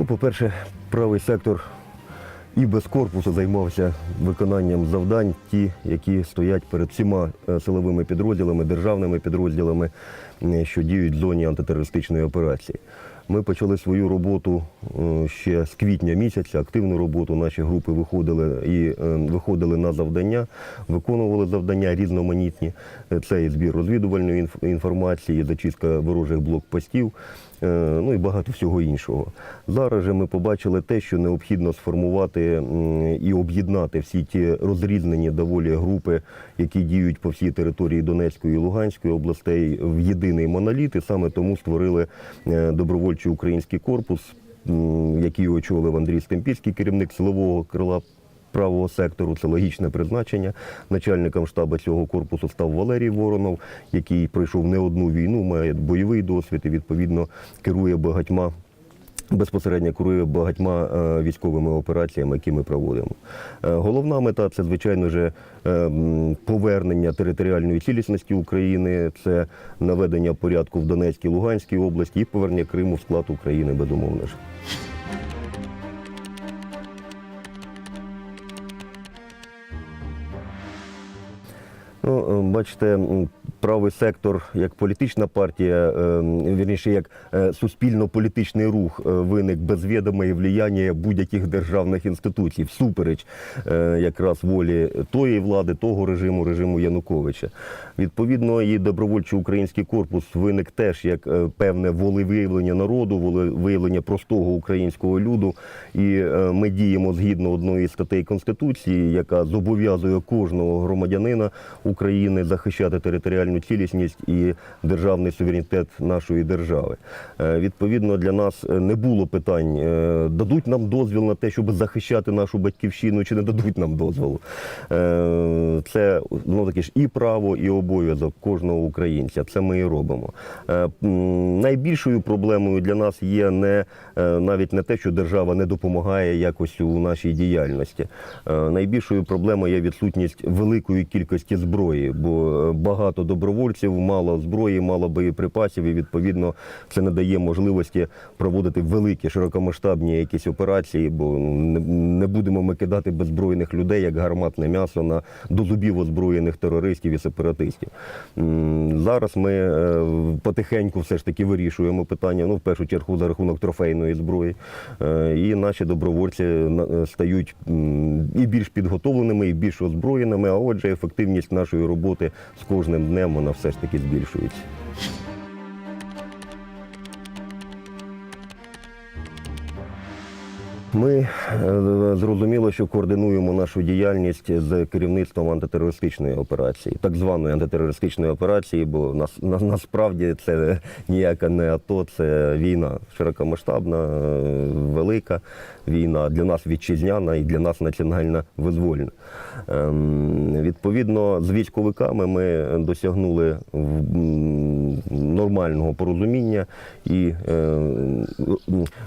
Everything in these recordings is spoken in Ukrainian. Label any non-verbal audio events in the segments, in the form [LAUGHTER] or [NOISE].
Ну, по-перше, правий сектор і без корпусу займався виконанням завдань, ті, які стоять перед всіма е, силовими підрозділами, державними підрозділами, е, що діють в зоні антитерористичної операції. Ми почали свою роботу е, ще з квітня місяця, активну роботу. Наші групи виходили і виходили на завдання, виконували завдання різноманітні. Це і збір розвідувальної інформації, і зачистка ворожих блокпостів, ну і багато всього іншого. Зараз же ми побачили те, що необхідно сформувати і об'єднати всі ті розрізнені доволі групи, які діють по всій території Донецької і Луганської областей в єдиний моноліт. І саме тому створили е, добровольчий український корпус, який очолив Андрій Стемпільський, керівник силового крила правого сектору. Це логічне призначення. Начальником штабу цього корпусу став Валерій Воронов, який пройшов не одну війну, має бойовий досвід і відповідно керує багатьма. Безпосередньо керує багатьма е, військовими операціями, які ми проводимо. Е, Головна мета це, звичайно ж, е, повернення територіальної цілісності України, це наведення порядку в Донецькій Луганській області і повернення Криму в склад України, безумовно ж. Ну, е, бачите, правий сектор як політична партія, е, вірніше, як е, суспільно-політичний рух виник без відома і влияння будь-яких державних інституцій, всупереч якраз волі тої влади, того режиму, режиму Януковича. Відповідно, і добровольчий український корпус виник теж як певне волевиявлення народу, волевиявлення простого українського люду. І ми діємо згідно одної статей Конституції, яка зобов'язує кожного громадянина України захищати територіальну цілісність і державний суверенітет нашої держави. Е, Відповідно, для нас е, не було питань, е, дадуть нам дозвіл на те, щоб захищати нашу батьківщину, чи не дадуть нам дозволу. Це ну, таки ж і право, і обов'язок кожного українця. Це ми і робимо. Найбільшою проблемою для нас є не навіть не те, що держава не допомагає якось у нашій діяльності. Найбільшою проблемою є відсутність великої кількості зброї, бо е, багато добровольців, мало зброї, мало боєприпасів, і відповідно це не дає можливості проводити великі широкомасштабні якісь операції, бо ну, не- будемо ми кидати беззбройних людей як гарматне м'ясо на до зубів озброєних терористів і сепаратистів. Зараз ми е, потихеньку все ж таки вирішуємо питання, ну в першу чергу за рахунок трофейної зброї. Е, І наші добровольці стають і більш підготовленими, і більш озброєними. А отже, ефективність нашої роботи з кожним днем вона все ж таки збільшується. Ми е, зрозуміло, що координуємо нашу діяльність з керівництвом антитерористичної операції, так званої антитерористичної операції, бо нас, на, насправді це ніяка не АТО, це війна широкомасштабна, е, велика війна для нас вітчизняна і для нас національна визвольна. Ем, відповідно, з військовиками ми досягнули в- нормального порозуміння і е,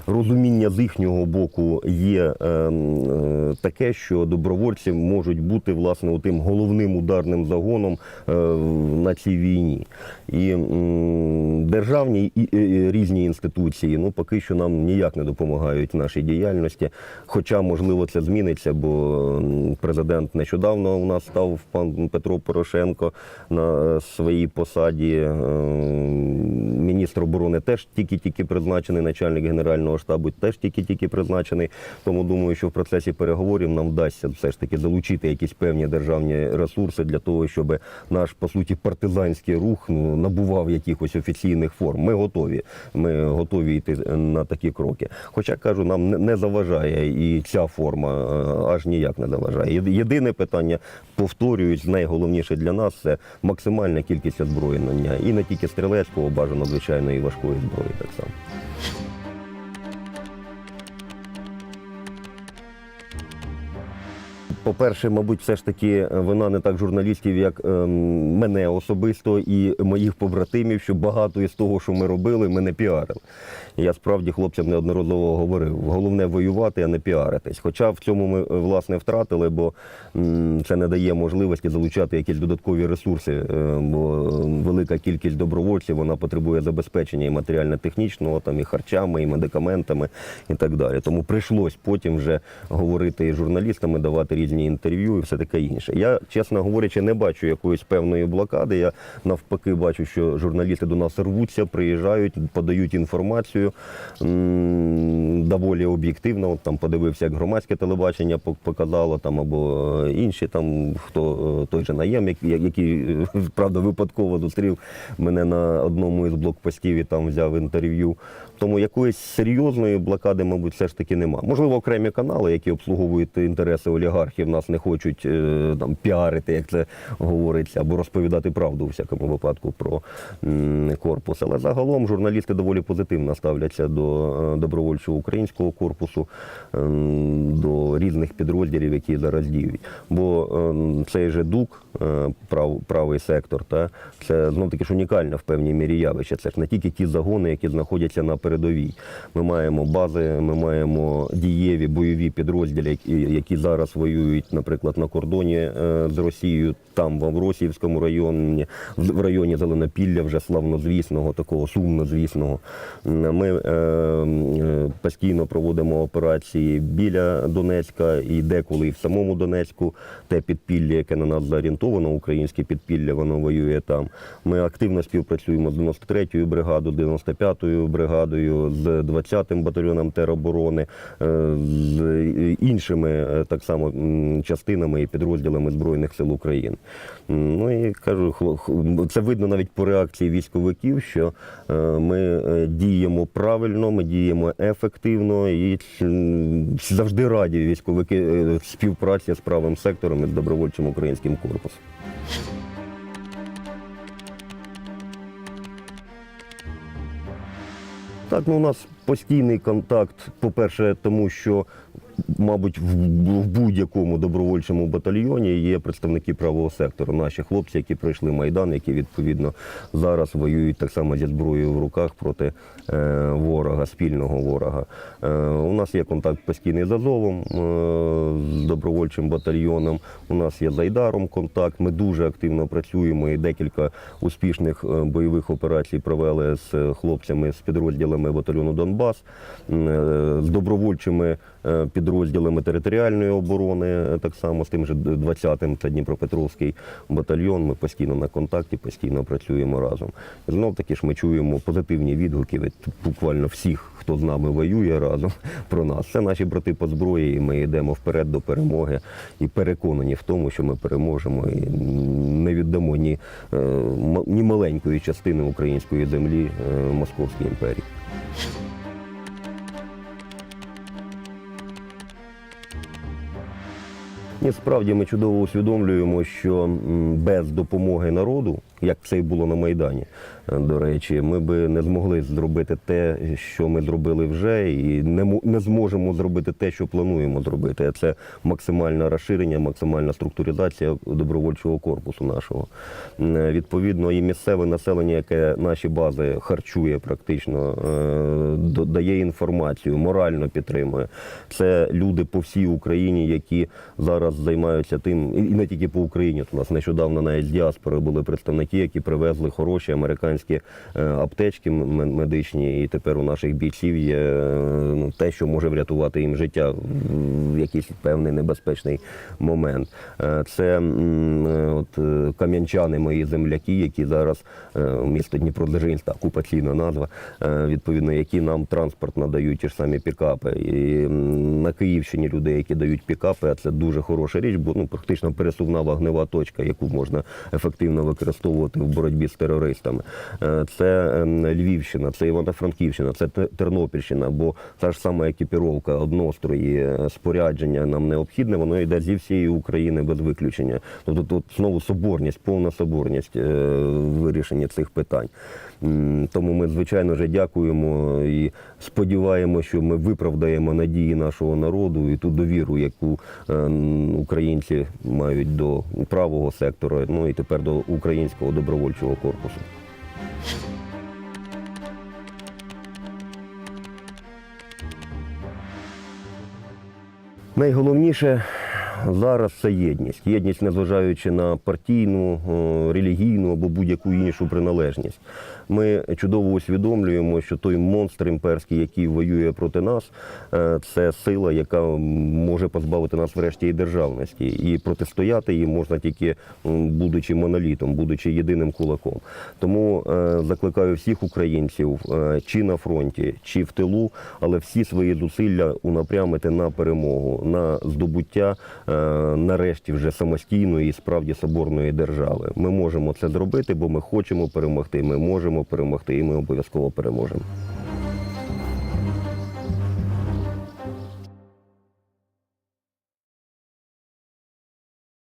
розуміння з їхнього боку є е, е, таке, що добровольці можуть бути власне тим головним ударним загоном на цій війні. І державні і, різні інституції ну поки що нам ніяк не допомагають в нашій діяльності. Хоча, можливо, це зміниться, бо президент нещодавно у нас став пан Петро Порошенко на своїй посаді. Міністр оборони теж тільки-тільки призначений, начальник генерального штабу теж тільки-тільки призначений. Тому думаю, що в процесі переговорів нам вдасться все ж таки залучити якісь певні державні ресурси для того, щоб наш по суті партизанський рух ну, набував якихось офіційних форм. Ми готові. Ми готові йти на такі кроки. Хоча кажу, нам не- заважає і ця форма е, аж ніяк не заважає. Єдине питання, повторююсь, найголовніше для нас це максимальна кількість озброєння. І не тільки стрілецького, бажано, звичайної важкої зброї так само. По-перше, мабуть, все ж таки вина не так журналістів, як ем, мене особисто і моїх побратимів, що багато із того, що ми робили, ми не піарили. Я справді хлопцям неодноразово говорив: головне воювати, а не піаритись. Хоча в цьому ми е, власне втратили, бо м, це не дає можливості залучати якісь додаткові ресурси, е, бо велика велика кількість добровольців, вона потребує забезпечення і матеріально-технічного, там і харчами, і медикаментами, і так далі. Тому прийшлось потім вже говорити із журналістами, давати різні інтерв'ю і все таке інше. Я, чесно говорячи, не бачу якоїсь певної блокади. Я навпаки бачу, що журналісти до нас рвуться, приїжджають, подають інформацію доволі об'єктивно. От Там подивився, як громадське телебачення показало там або е, інші там, хто е, той же наєм, який, який е, [LAUGHS] правда випадково зустрів мене на одному із блокпостів і там взяв інтерв'ю. Тому якоїсь серйозної блокади, мабуть, все ж таки нема. Можливо, окремі канали, які обслуговують інтереси олігархів, нас не хочуть е, там піарити, як це говориться, або розповідати правду у всякому випадку про корпус. Але загалом журналісти доволі позитивно ставляться до е, добровольчого українського корпусу, ем, до різних підрозділів, які зараз діють. Бо ем, цей же ДУК, е, прав, правий сектор, та це знов таки ж унікальне в певній мірі явище. Це ж не тільки ті загони, які знаходяться на передовій. Ми маємо бази, ми маємо дієві бойові підрозділи, які зараз воюють, наприклад, на кордоні е, з Росією, там в Авросіївському районі, в районі Зеленопілля, вже славнозвісного, такого сумнозвісного. Ми е, е, постійно проводимо операції біля Донецька і деколи і в самому Донецьку. Те підпілля, яке на нас зорієнтовано, українське підпілля, воно воює там. Ми активно співпрацюємо з 93-ю бригадою, 95-ю бригадою, з 20-м батальйоном тероборони, з іншими так само частинами і підрозділами Збройних сил України. Ну і кажу, це видно навіть по реакції військовиків, що е, ми е, діємо правильно, ми діємо ефективно і завжди раді військовики е, співпраці з правим сектором і з добровольчим українським корпусом. Так, ну у нас постійний контакт, по-перше, тому що, мабуть, в, будь-якому добровольчому батальйоні є представники правого сектору. Наші хлопці, які пройшли Майдан, які відповідно зараз воюють так само зі зброєю в руках проти е, ворога, спільного ворога. Е, у нас є контакт постійний з Азовом, е, з добровольчим батальйоном. У нас є з Айдаром контакт. Ми дуже активно працюємо і декілька успішних бойових операцій провели з хлопцями з підрозділами батальйону Донбас, з добровольчими підрозділами територіальної оборони, е, так само з тим же 20-м це Дніпропетровський батальйон. Ми постійно на контакті, постійно працюємо разом. Знов таки ж ми чуємо позитивні відгуки від буквально всіх, хто з нами воює разом [LAUGHS] про нас. Це наші брати по зброї, і ми йдемо вперед до перемоги і переконані в тому, що ми переможемо і не віддамо ні, е, ні маленької частини української землі е, Московській імперії. Ні, справді ми чудово усвідомлюємо, що без допомоги народу, як це і було на Майдані, до речі, ми би не змогли зробити те, що ми зробили вже, і не, не зможемо зробити те, що плануємо зробити. Це максимальне розширення, максимальна структуризація добровольчого корпусу нашого. Відповідно, і місцеве населення, яке наші бази харчує практично, е, дає інформацію, морально підтримує. Це люди по всій Україні, які зараз займаються тим, і не тільки по Україні. У нас нещодавно навіть з діаспори були представники, які привезли хороші американські е, аптечки медичні, і тепер у наших бійців є е, ну, те, що може врятувати їм життя в якийсь певний небезпечний момент. Е, Це от кам'янчани, мої земляки, які зараз місто Дніпродзержинськ, окупаційна назва, відповідно, які нам транспорт надають ті ж самі пікапи. І на Київщині люди, які дають пікапи, а це дуже хороша річ, бо ну практично пересувна вогнева точка, яку можна ефективно використовувати в боротьбі з терористами. Е, Це ем, Львівщина, це Івано-Франківщина, це Тернопільщина, бо та ж сама екіпіровка, однострої, е, спорядження нам необхідне, воно йде зі всієї України без виключення. Тобто тут знову соборність, повна соборність е, в вирішенні цих питань. Тому ми, звичайно, вже дякуємо і сподіваємося, що ми виправдаємо надії нашого народу і ту довіру, яку українці мають до правого сектора, ну і тепер до українського добровольчого корпусу. Найголовніше Зараз це єдність. Єдність, незважаючи на партійну, е, релігійну або будь-яку іншу приналежність. Ми чудово усвідомлюємо, що той монстр імперський, який воює проти нас, е, це сила, яка може позбавити нас врешті і державності. І протистояти їй можна тільки будучи монолітом, будучи єдиним кулаком. Тому е, закликаю всіх українців, чи на фронті, чи в тилу, але всі свої зусилля унапрямити на перемогу, на здобуття нарешті вже самостійної і справді соборної держави. Ми можемо це зробити, бо ми хочемо перемогти. Ми можемо перемогти, і ми обов'язково переможемо.